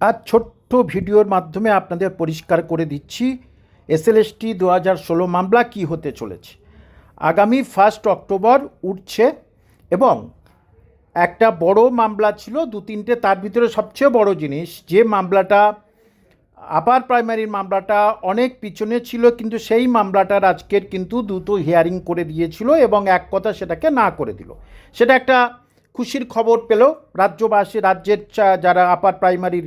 আর ছোট্ট ভিডিওর মাধ্যমে আপনাদের পরিষ্কার করে দিচ্ছি, এসএলএসটি দু হাজার ষোলো মামলা কী হতে চলেছে। আগামী ফার্স্ট অক্টোবর উঠছে এবং একটা বড় মামলা ছিল, দু তিনটে তার ভিতরে সবচেয়ে বড় জিনিস, যে মামলাটা, আপার প্রাইমারির মামলাটা অনেক পিছনে ছিল, কিন্তু সেই মামলাটার আজকের কিন্তু দ্রুত হিয়ারিং করে দিয়েছিল এবং এক কথা সেটাকে না করে দিল। সেটা একটা খুশির খবর পেল, রাজ্যবাসী, রাজ্যের যারা আপার প্রাইমারির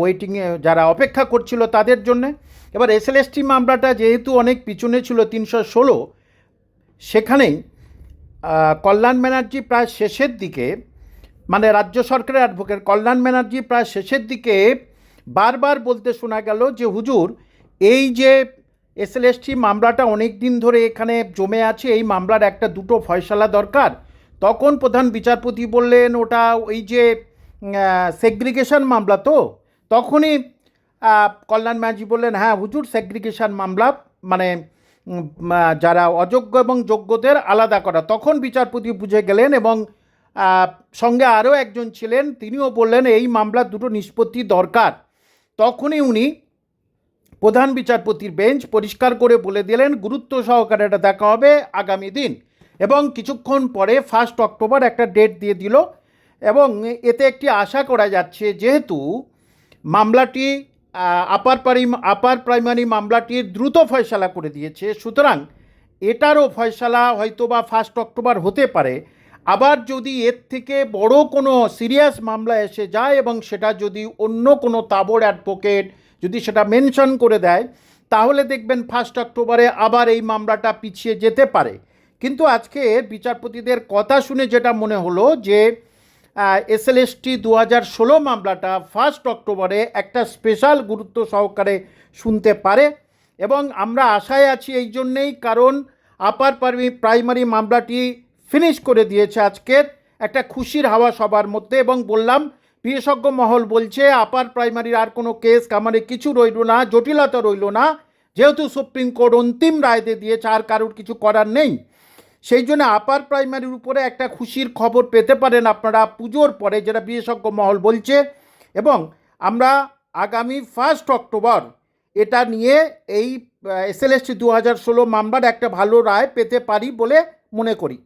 ওয়েটিংয়ে যারা অপেক্ষা করছিল তাদের জন্যে। এবার এস এসএলএসটি মামলাটা যেহেতু অনেক পিছনে ছিল তিনশো ষোলো, সেখানেই কল্যাণ ব্যানার্জি প্রায় শেষের দিকে মানে রাজ্য সরকারের অ্যাডভোকেট কল্যাণ ব্যানার্জি প্রায় শেষের দিকে বারবার বলতে শোনা গেল যে, হুজুর, এই যে এসএলএসটি মামলাটা অনেক দিন ধরে এখানে জমে আছে, এই মামলার একটা দুটো ফয়সালা দরকার। তখন প্রধান বিচারপতি বললেন, ওটা ওই যে সেগ্রিগেশন মামলা তো? তখনই কল্যাণ ব্যানার্জি বললেন হ্যাঁ হুজুর সেগ্রিগেশন মামলা মানে যারা অযোগ্য এবং যোগ্যদের আলাদা করা। তখন বিচারপতি বুঝে গেলেন এবং সঙ্গে আরও একজন ছিলেন, তিনিও বললেন, এই মামলার দুটো নিষ্পত্তি দরকার। তখনই উনি প্রধান বিচারপতির বেঞ্চ পরিষ্কার করে বলে দিলেন, গুরুত্ব সহকারে এটা দেখা হবে আগামী দিন। এবং কিছুক্ষণ পরে ফার্স্ট অক্টোবর একটা ডেট দিয়ে দিল এবং এতে একটি আশা করা যাচ্ছে যেহেতু মামলাটি আপার পারি, আপার প্রাইমারি মামলাটির দ্রুত ফয়সালা করে দিয়েছে। সুতরাং এটারও ফয়সালা হয়তো বা ফার্স্ট অক্টোবর হতে পারে। আবার যদি এর থেকে বড় কোনো সিরিয়াস মামলা এসে যায় এবং সেটা যদি অন্য কোনো তাবড় অ্যাডভোকেট যদি সেটা মেনশন করে দেয়, তাহলে দেখবেন ফার্স্ট অক্টোবরে আবার এই মামলাটা পিছিয়ে যেতে পারে। কিন্তু আজকে বিচারপতিদের কথা শুনে যেটা মনে হলো যে এসএলএসটি দু হাজার ষোলো মামলাটা ফার্স্ট অক্টোবরে একটা স্পেশাল গুরুত্ব সহকারে শুনতে পারে এবং আমরা আশায় আছি এই জন্যেই কারণ আপার প্রাইমারি মামলাটি ফিনিশ করে দিয়েছে আজকের একটা খুশির হাওয়া সবার মধ্যে এবং বললাম, বিশেষজ্ঞ মহল বলছে আপার প্রাইমারির আর কোনো কেস কামারে কিছু রইল না, জটিলতা রইল না। যেহেতু সুপ্রিম কোর্ট অন্তিম রায় দিয়ে দিয়েছে, আর কারোর কিছু করার নেই। সেই জন্য আপার প্রাইমারির উপরে একটা খুশির খবর পেতে পারেন আপনারা পুজোর পরে, যেটা বিশেষজ্ঞ মহল বলছে। এবং আমরা আগামী ফার্স্ট অক্টোবর এটা নিয়ে এই এসএলএসটি দু হাজার ষোলো মামলার একটা ভালো রায় পেতে পারি বলে মনে করি।